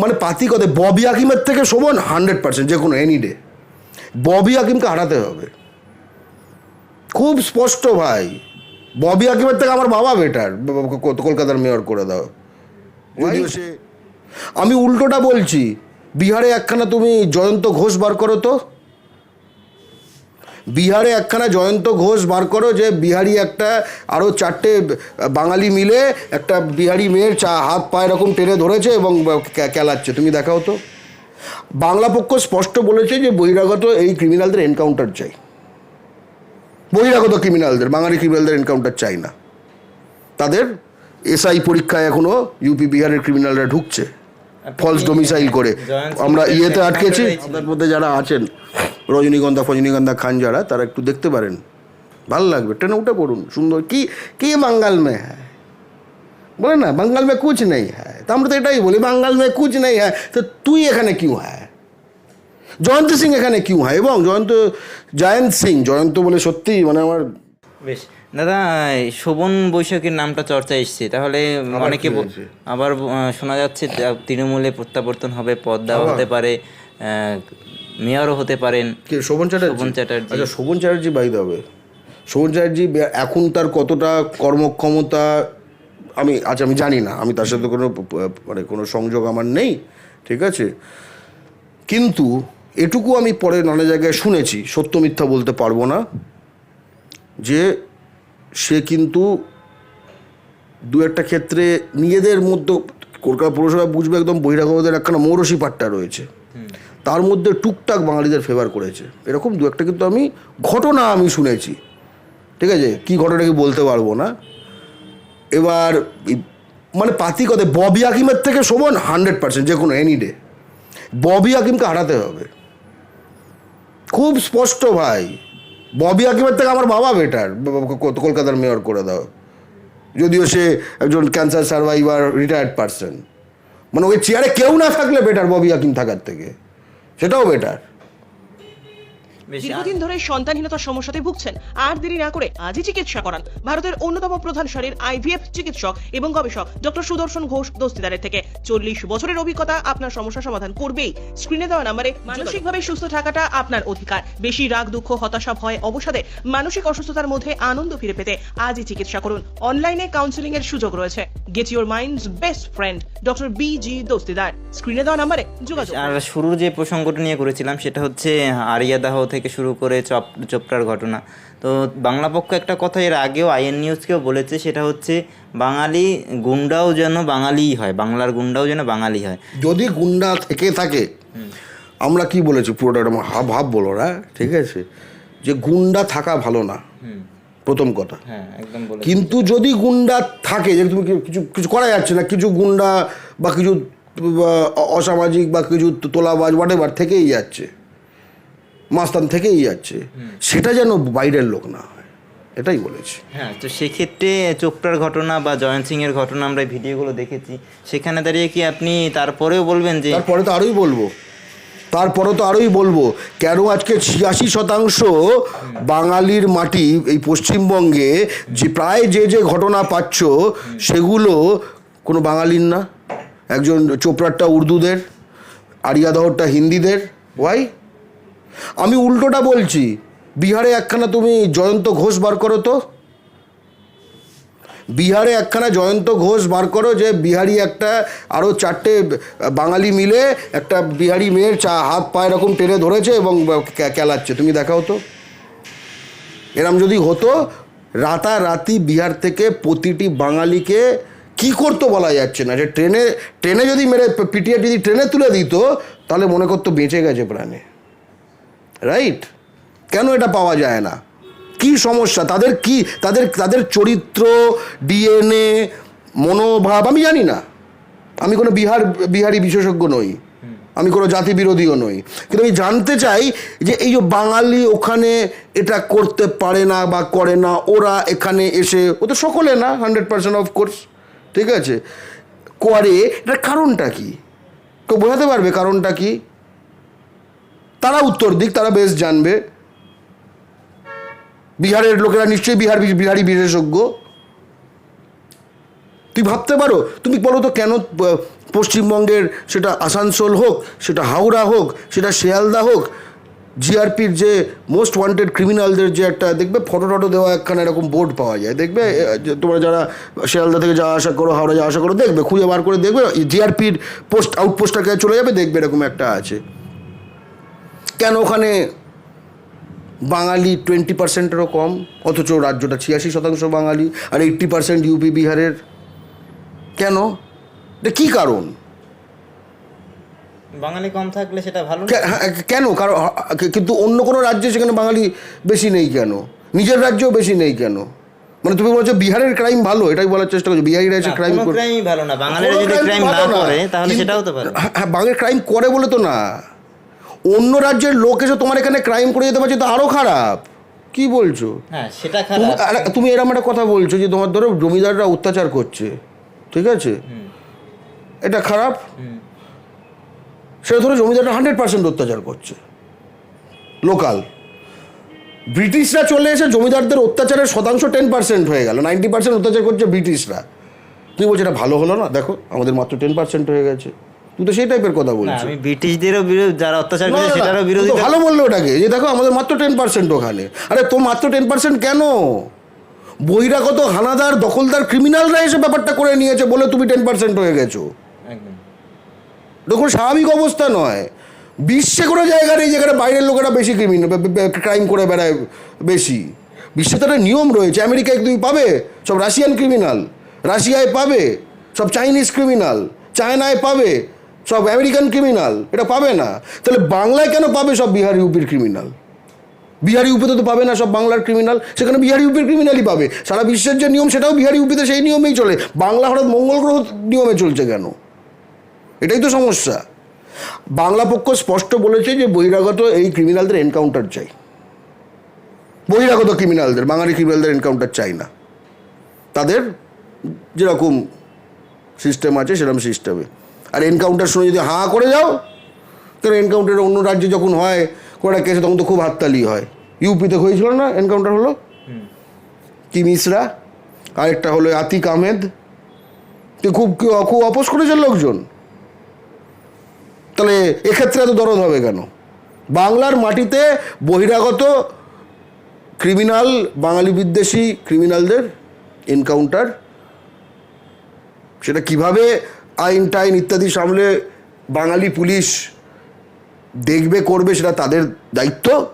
মানে পাতি কথা ববি হাকিমের থেকে শোভন হান্ড্রেড পার্সেন্ট যে কোনো এনি ডে ববি হাকিমকে হারাতে হবে। খুব স্পষ্ট ভাই। ববি হাকিমের থেকে আমার বাবা বেটার কলকাতার মেয়র করে দাও। যদিও সে আমি উল্টোটা বলছি বিহারে একখানা তুমি জয়ন্ত ঘোষ বার করো তো। বিহারে একখানা জয়ন্ত ঘোষ বার করো যে বিহারি একটা আরও চারটে বাঙালি মিলে একটা বিহারি মেয়ের চা হাত পা এরকম টেনে ধরেছে এবং কেলাচ্ছে। তুমি দেখাও তো। বাংলা পক্ষ স্পষ্ট বলেছে যে বহিরাগত এই ক্রিমিনালদের এনকাউন্টার চাই। বহিরাগত ক্রিমিনালদের বাঙালি ক্রিমিনালদের এনকাউন্টার চাই না। তাদের এসআই পরীক্ষায় এখনও ইউপি বিহারের ক্রিমিনালরা ঢুকছে। ফলস ডোমিসাইল করে। আমরা ইয়েতে আটকেছি। আপনার মধ্যে যারা আছেন রজনীগন্ধা ফজনীগন্ধা খান যারা তারা একটু দেখতে পারেন। ভালো লাগবে। ট্রেনে উঠে পড়ুন সুন্দর। কি কি বাঙ্গাল মে হ্যাঁ। বলে না বাঙ্গাল মে কুচ নেই হ্যাঁ। তা আমরা তো এটাই বলি বাঙ্গাল মে কুচ নেই হ্যাঁ। তো তুই এখানে কিউ হ্যাঁ? জয়ন্ত সিং এখানে কিউ হ্যাঁ? এবং জয়ন্ত জয়ন্ত সিং জয়ন্ত বলে সত্যি মানে আমার বেশ। দাদা শোভন বৈশাখীর নামটা চর্চা এসছে তাহলে অনেকে আবার শোনা যাচ্ছে তৃণমূলে প্রত্যাবর্তন হবে পদ দেওয়া হতে পারে মেয়রও হতে পারেন। কে শোভন চ্যাটার্জি? শোভন চ্যাটার্জি। আচ্ছা শোভন চ্যাটার্জি বাই হবে শোভন চ্যাটার্জি এখন তার কতটা কর্মক্ষমতা আমি আচ্ছা আমি জানি না। আমি তার সাথে কোনো মানে কোনো সংযোগ আমার নেই ঠিক আছে? কিন্তু এটুকু আমি পরে নানা জায়গায় শুনেছি সত্য মিথ্যা বলতে পারব না যে সে কিন্তু দু একটা ক্ষেত্রে নিজেদের মধ্যে কলকাতা পৌরসভা বুঝবে একদম বহিরাগতদের একখানা মৌরসী পাট্টা রয়েছে। তার মধ্যে টুকটাক বাঙালিদের ফেভার করেছে। এরকম দু একটা কিন্তু আমি ঘটনা আমি শুনেছি। ঠিক আছে? কি ঘটনা কি বলতে পারব না। এবার মানে পাতি কথা, ববি হাকিমের থেকে সমান হান্ড্রেড পার্সেন্ট যে কোনো এনি ডে ববি হাকিমকে হারাতে হবে। খুব স্পষ্ট ভাই। ববি হাকিমের থেকে আমার বাবা বেটার কলকাতার মেয়র করে দাও। যদিও সে একজন ক্যান্সার সার্ভাইভার রিটায়ার্ড পার্সন মানে ওই চেয়ারে কেউ না থাকলে বেটার ববি হাকিম থাকার থেকে। সেটাও বেটার দীর্ঘদিন ধরে সন্তানহীনতার সমস্যাতে ভুগছেন। আর দেরি না করে আজই চিকিৎসা করান। ভারতের অন্যতম প্রধান সারির আইভিএফ চিকিৎসক এবং গবেষক ডক্টর সুদর্শন ঘোষ দস্তিদারের থেকে চল্লিশ বছরের অভিজ্ঞতা আপনার সমস্যা সমাধান করবেই। স্ক্রিনে দেওয়া নাম্বারে মানসিকভাবে সুস্থ থাকাটা আপনার অধিকার। বেশি রাগ দুঃখ হতাশা ভয় অবসাদে মানসিক অসুস্থতার মধ্যে আনন্দ ফিরে পেতে আজই চিকিৎসা করুন। অনলাইনে কাউন্সিলিং এর সুযোগ রয়েছে। Get your mind's best friend doctor B G Dastidar. স্ক্রিনে দেওয়া নাম্বারে যোগাযোগ আর শুরুর যে প্রসঙ্গটা নিয়ে করেছিলাম সেটা হচ্ছে আরিয়াদাহ থেকে শুরু করে চপ চোপড়ার ঘটনা। তো বাংলা পক্ষ একটা কথা এর আগেও আইএন নিউজকেও বলেছে সেটা হচ্ছে বাঙালি গুন্ডাও যেন বাঙালিই হয় বাংলার গুন্ডাও যেন বাঙালি হয়। যদি গুন্ডা থেকে থাকে আমরা কি বলেছি পুরোটা একটা হাব হাব বলো না ঠিক আছে? যে গুন্ডা থাকা ভালো না। প্রথম কথা। হ্যাঁ একদম কিন্তু যদি গুন্ডা থাকে যে তুমি কিছু কিছু করা যাচ্ছে না কিছু গুন্ডা বা কিছু অসামাজিক বা কিছু তোলাবাজ হোয়াট থেকেই যাচ্ছে। মাস্তান থেকেই যাচ্ছে। সেটা যেন বাইরের লোক না হয় এটাই বলেছি। হ্যাঁ তো সেক্ষেত্রে চোপড়ার ঘটনা বা জয়ন্ত সিং এর ঘটনা আমরা ভিডিওগুলো দেখেছি। সেখানে দাঁড়িয়ে কি আপনি তারপরেও বলবেন যে তারপরে তো আরোই বলব। তারপরে তো আরোই বলব। কেন আজকে ছিয়াশি শতাংশ বাঙালির মাটি এই পশ্চিমবঙ্গে যে প্রায় যে যে ঘটনা পাচ্ছ সেগুলো কোনো বাঙালির না। একজন চোপড়ারটা উর্দুদের আরিয়াদহরটা হিন্দিদের। ওয়াই আমি উল্টোটা বলছি। বিহারে একখানা তুমি জয়ন্ত ঘোষ বার করো তো। বিহারে একখানা জয়ন্ত ঘোষ বার করো যে বিহারি একটা আরও চারটে বাঙালি মিলে একটা বিহারি মেয়ের চা হাত পা এরকম টেনে ধরেছে এবং কেলাচ্ছে তুমি দেখাও তো। এরম যদি হতো, রাতারাতি বিহার থেকে প্রতিটি বাঙালিকে কি করতো বলা যাচ্ছে না। যে ট্রেনে ট্রেনে যদি মেরে, পিটিয়ে যদি ট্রেনে তুলে দিত, তাহলে মনে করতো বেঁচে গেছে প্রাণে। রাইট কেন এটা পাওয়া যায় না? কি সমস্যা? তাদের কি, তাদের তাদের চরিত্র, ডিএনএ, মনোভাব, আমি জানি না। আমি কোনো বিহার, বিহারি বিশেষজ্ঞ নই। আমি কোনো জাতি বিরোধীও নই। কিন্তু আমি জানতে চাই যে এই যে বাঙালি ওখানে এটা করতে পারে না বা করে না, ওরা এখানে এসে, ও তো সকলে না হান্ড্রেড পার্সেন্ট অফ কোর্স ঠিক আছে? করে, এটার কারণটা কি? তো বোঝাতে পারবে কারণটা কি? তারা উত্তর দিক, তারা বেশ জানবে। বিহারের লোকেরা নিশ্চয়ই বিহার বিহারি বিশেষজ্ঞ। তুই ভাবতে পারো, তুমি বলো তো কেন পশ্চিমবঙ্গের সেটা আসানসোল হোক, সেটা হাওড়া হোক, সেটা শিয়ালদা হোক, জিআরপির যে মোস্ট ওয়ান্টেড ক্রিমিনালদের যে একটা, দেখবে ফটো টটো দেওয়া একখানা এরকম বোর্ড পাওয়া যায়। দেখবে তোমরা যারা শিয়ালদা থেকে যাওয়া আসা করো, হাওড়া যাওয়া আসা করো, দেখবে, খুঁজে বার করে দেখবে, জিআরপির পোস্ট, আউটপোস্টটাকে চলে যাবে, দেখবে এরকম একটা আছে। কেন ওখানে বাঙালি টোয়েন্টি পার্সেন্টেরও কম? অথচ রাজ্যটা ছিয়াশি শতাংশ বাঙালি আর এইট্টি পার্সেন্ট ইউপি বিহারের কেন? কী কারণ? বাঙালি কম থাকলে সেটা ভালো হ্যাঁ, কেন? কারণ কিন্তু অন্য কোনো রাজ্যে সেখানে বাঙালি বেশি নেই কেন? নিজের রাজ্যেও বেশি নেই কেন? মানে তুমি বলছো বিহারের ক্রাইম ভালো এটাই বলার চেষ্টা করছ। বিহারিরা এসে ক্রাইম ক্রাইমই ভালো না। বাঙালিরা যদি ক্রাইম না। করে তাহলে সেটাও তো পারে হ্যাঁ হ্যাঁ, বাঙালি ক্রাইম করে বলে তো না। অন্য রাজ্যের লোক এসে তোমার এখানে ক্রাইম করে যেতে পারছে তো আরও খারাপ। কি বলছো? হ্যাঁ সেটা তুমি খারাপ। আর- তুমি এরকম একটা কথা বলছো যে তোমার ধরো জমিদাররা অত্যাচার করছে। ঠিক আছে? এটা খারাপ? সেটা ধরো জমিদাররা হান্ড্রেড পার্সেন্ট অত্যাচার করছে। লোকাল। ব্রিটিশরা চলে এসে জমিদারদের অত্যাচারের শতাংশ টেন পার্সেন্ট হয়ে গেল। নাইনটি পার্সেন্ট অত্যাচার করছে ব্রিটিশরা। তুমি বলছো এটা ভালো হলো না? দেখো আমাদের মাত্র টেন পার্সেন্ট হয়ে গেছে। তো সেই টাইপের কথা বলছো আমি ব্রিটিশদেরও বিরোধী যারা অত্যাচার করে সেটারও বিরোধী ভালো বলল ওটাকে যে দেখো আমাদের মাত্র টেন পার্সেন্ট ওখানে। আরে তো মাত্র টেন পার্সেন্ট কেন? বহিরাগত হানাদার দখলদার ক্রিমিনালরা এসে ব্যাপারটা করে নিয়েছে বলে তুমি টেন পার্সেন্ট হয়ে গেছো। দেখুন স্বাভাবিক অবস্থা নয়। বিশ্বে কোনো জায়গা নেই যেখানে বাইরের লোকেরা বেশি ক্রিমিনাল ক্রাইম করে বেড়ায় বেশি। বিশ্বে তো একটা নিয়ম রয়েছে আমেরিকায় তুমি পাবে সব রাশিয়ান ক্রিমিনাল রাশিয়ায় পাবে সব চাইনিজ ক্রিমিনাল চায়নায় পাবে সব আমেরিকান ক্রিমিনাল, এটা পাবে না। তাহলে বাংলায় কেন পাবে সব বিহার ইউপির ক্রিমিনাল? বিহারি ইউপিতে তো পাবে না সব বাংলার ক্রিমিনাল, সেখানে বিহারি ইউপির ক্রিমিনালই পাবে। সারা বিশ্বের যে নিয়ম, সেটাও বিহারি ইউপিতে সেই নিয়মেই চলে। বাংলা হঠাৎ মঙ্গল গ্রহ নিয়মে চলছে কেন? এটাই তো সমস্যা। বাংলা পক্ষ স্পষ্ট বলেছে যে বহিরাগত এই ক্রিমিনালদের এনকাউন্টার চাই। বহিরাগত ক্রিমিনালদের, বাঙালি ক্রিমিনালদের এনকাউন্টার চাই না। তাদের যেরকম সিস্টেম আছে, সেরকম সিস্টেমে আর এনকাউন্টার শুনে যদি হাঁ করে যাও তাহলে এনকাউন্টার অন্য রাজ্যে যখন হয় কোনো একটা কেসে তখন তো খুব হাততালি হয়। ইউপিতে হয়েছিল না এনকাউন্টার হলো? কি মিশ্রা আরেকটা হলো আতিক আহমেদ। তো খুব খুব অপোজ করেছে লোকজন? তাহলে এক্ষেত্রে এত দরদ হবে কেন? বাংলার মাটিতে বহিরাগত ক্রিমিনাল বাঙালি বিদ্বেষী ক্রিমিনালদের এনকাউন্টার সেটা কীভাবে আইন টাইন ইত্যাদি সামলে বাঙালি পুলিশ দেখবে করবে সেটা তাদের দায়িত্ব।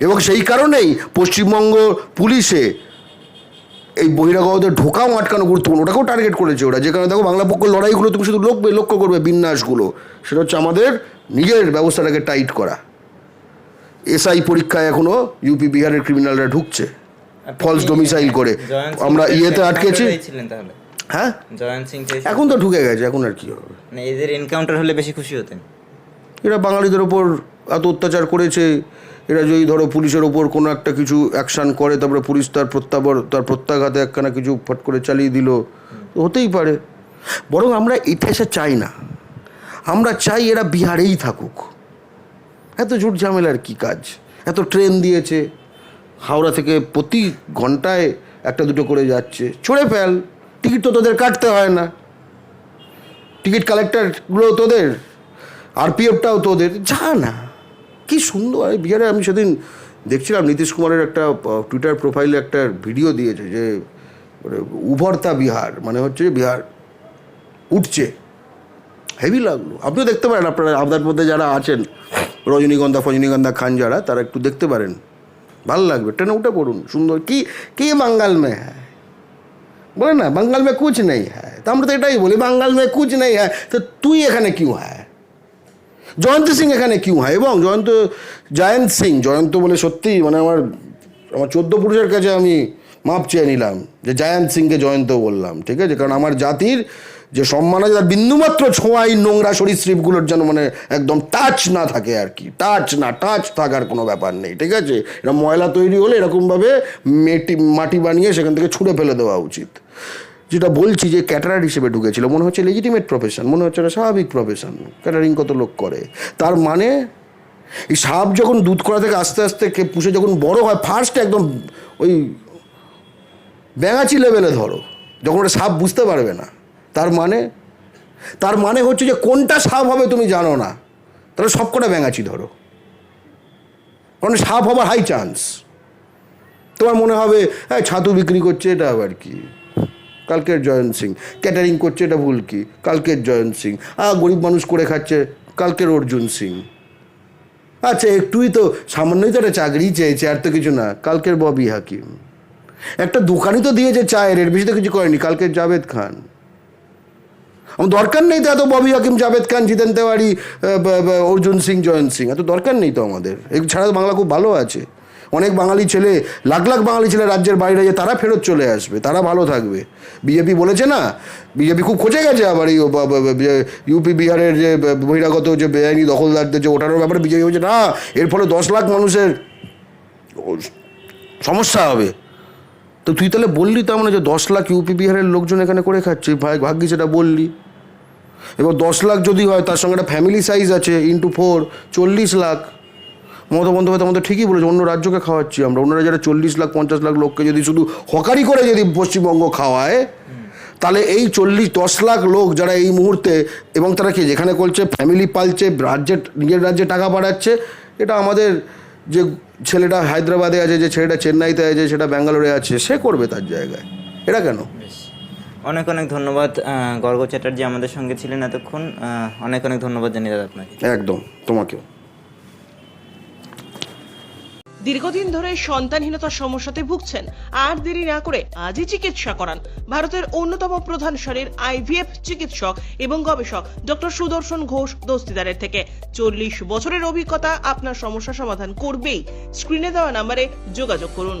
এবং সেই কারণেই পশ্চিমবঙ্গ পুলিশে এই বহিরাগতদের ঢোকাও আটকানো গুরুত্বপূর্ণ। ওটাকেও টার্গেট করেছে ওরা। যেখানে দেখো বাংলা পক্ষ লড়াইগুলো তুমি শুধু লোক লক্ষ্য করবে বিন্যাসগুলো। সেটা হচ্ছে আমাদের নিজের ব্যবস্থাটাকে টাইট করা। এসআই পরীক্ষায় এখনও ইউপি বিহারের ক্রিমিনালরা ঢুকছে। ফলস ডোমিসাইল করে। আমরা ইয়েতে আটকেছি। হ্যাঁ? জয়ন্ত সিং এখন তো ঢুকে গেছে এখন আর কি হবে? মানে এদের এনকাউন্টার হলে বেশি খুশি হতেন। এরা বাঙালিদের ওপর এত অত্যাচার করেছে এরা যদি ধরো পুলিশের ওপর কোনো একটা কিছু অ্যাকশান করে তারপরে পুলিশ তার প্রত্যাবর তার প্রত্যাঘাতে একখানা কিছু ফট করে চালিয়ে দিল তো হতেই পারে। বরং আমরা ইতিহাসে চাই না। আমরা চাই এরা বিহারেই থাকুক। এত জুট ঝামেলার কী কাজ? এত ট্রেন দিয়েছে হাওড়া থেকে প্রতি ঘন্টায় একটা দুটো করে যাচ্ছে। চড়ে ফেল। টিকিট তো তোদের কাটতে হয় না। টিকিট কালেক্টরগুলো তোদের, আরপিএফটাও তোদের, যা না। কি সুন্দর। বিহারে আমি সেদিন দেখছিলাম নীতিশ কুমারের একটা টুইটার প্রোফাইলে একটা ভিডিও দিয়েছে যে মানে উভরতা বিহার মানে হচ্ছে বিহার উঠছে। হেভি লাগল। আপনিও দেখতে পারেন আপনারা আপনার মধ্যে যারা আছেন, রজনীগন্ধা, ফজনীগন্ধা খান যারা, তারা একটু দেখতে পারেন। ভালো লাগবে। ট্রেনে উঠে পড়ুন, সুন্দর। কি কি বাঙ্গাল মে হ্যাঁ বলে না বাঙ্গাল মে কুচ নেই হ্যাঁ তো আমরা তো এটাই বলি বাঙ্গাল মে কুচ নেই হ্যাঁ তো তুই এখানে কিউ হ্যাঁ জয়ন্ত সিং এখানে কিউ হ্যায়? এবং জয়ন্ত জয়ন্ত সিং, জয়ন্ত বলে সত্যি মানে আমার আমার চোদ্দ পুরুষের কাছে আমি মাপ চেয়ে নিলাম যে জয়ন্ত সিংকে জয়ন্ত বললাম, ঠিক আছে? কারণ আমার জাতির যে সম্মান আছে তার বিন্দুমাত্র ছোঁয়াই নোংরা সরীসৃপগুলোর যেন মানে একদম টাচ না থাকে আর কি। টাচ না টাচ থাকার কোনো ব্যাপার নেই, ঠিক আছে? এটা ময়লা তৈরি হলে এরকমভাবে মেটি, মাটি বানিয়ে সেখান থেকে ছুঁড়ে ফেলে দেওয়া উচিত। যেটা বলছি যে ক্যাটারার হিসেবে ঢুকেছিল, মনে হচ্ছে লেজিটিমেট প্রফেশন মনে হচ্ছে একটা স্বাভাবিক প্রফেশন ক্যাটারিং কত লোক করে। তার মানে এই সাপ যখন দুধ করা থেকে আস্তে আস্তে পুষে যখন বড় হয় ফার্স্ট একদম ওই ব্যাঙাচি লেভেলে ধরো, যখন ওটা সাপ বুঝতে পারবে না। তার মানে? তার মানে হচ্ছে যে কোনটা সাপ হবে তুমি জানো না। তাহলে সবকটা ব্যাঙাচি ধরো। কারণ সাপ হবার হাই চান্স তোমার মনে হবে হ্যাঁ ছাতু বিক্রি করছে, এটা আবার কি? কালকের জয়ন্ত সিং ক্যাটারিং করছে, এটা ভুল কি? কালকের জয়ন্ত সিং। আ গরিব মানুষ করে খাচ্ছে, কালকের অর্জুন সিং। আচ্ছা একটুই তো, সামান্যই তো একটা চাকরি চেয়েছে, আর তো কিছু না। কালকের ববি হাকিম। একটা দোকানই তো দিয়েছে চায়ের, এর বেশি তো কিছু করেনি। কালকের জাভেদ খান। আমার দরকার নেই তো এত ববি হাকিম, জাভেদ খান, জিতেন তেওয়ারি অর্জুন সিং, জয়ন্ত সিং, এত দরকার নেই তো আমাদের। এই ছাড়া তো বাংলা খুব ভালো আছে। অনেক বাঙালি ছেলে, লাখ লাখ বাঙালি ছেলে রাজ্যের বাইরে যে তারা ফেরত চলে আসবে, তারা ভালো থাকবে। বিজেপি বলেছে না? বিজেপি খুব খোঁজে গেছে আবার এই ইউপি, বিহারের যে বহিরাগত যে বেআইনি দখলদারদের যে ওঠানোর ব্যাপারে বিজেপি বলছে, না, এর ফলে দশ লাখ মানুষের সমস্যা হবে। তো তুই তাহলে বললি তার মানে যে দশ লাখ ইউপি, বিহারের লোকজন এখানে করে খাচ্ছে, ভাই ভাগ্যি সেটা বললি। এবার দশ লাখ যদি হয়, তার সঙ্গে একটা ফ্যামিলি সাইজ আছে ইন্টু ফোর চল্লিশ লাখ। মমতা বন্দ্যোপাধ্যায় আমাদের ঠিকই বলেছে, অন্য রাজ্যকে খাওয়াচ্ছি আমরা। অন্য রাজ্যের চল্লিশ লাখ, পঞ্চাশ লাখ লোককে যদি শুধু হকারি করে যদি পশ্চিমবঙ্গ খাওয়ায়, তাহলে এই চল্লিশ, দশ লাখ লোক যারা এই মুহূর্তে এবং তারা কি যেখানে করছে ফ্যামিলি পালছে রাজ্যের নিজের রাজ্যে টাকা বাড়াচ্ছে এটা আমাদের যে ছেলেটা হায়দ্রাবাদে আছে, যে ছেলেটা চেন্নাইতে আছে, সেটা ব্যাঙ্গালোরে আছে, সে করবে তার জায়গায়। এটা কেন? অনেক অনেক ধন্যবাদ আহ, গর্গ চ্যাটার্জি আমাদের সঙ্গে ছিলেন এতক্ষণ। আহ, অনেক অনেক ধন্যবাদ জানিয়ে দাদা আপনাকে। একদম তোমাকেও। দীর্ঘদিন ধরে সন্তানহীনতার সমস্যাতে ভুগছেন আর দেরি না করে আজই চিকিৎসা করান। ভারতের অন্যতম প্রধান সারির আইভিএফ চিকিৎসক এবং গবেষক ডক্টর সুদর্শন ঘোষ দস্তিদারের থেকে। চল্লিশ বছরের অভিজ্ঞতা আপনার সমস্যা সমাধান করবেই। স্ক্রিনে দেওয়া নাম্বারে যোগাযোগ করুন।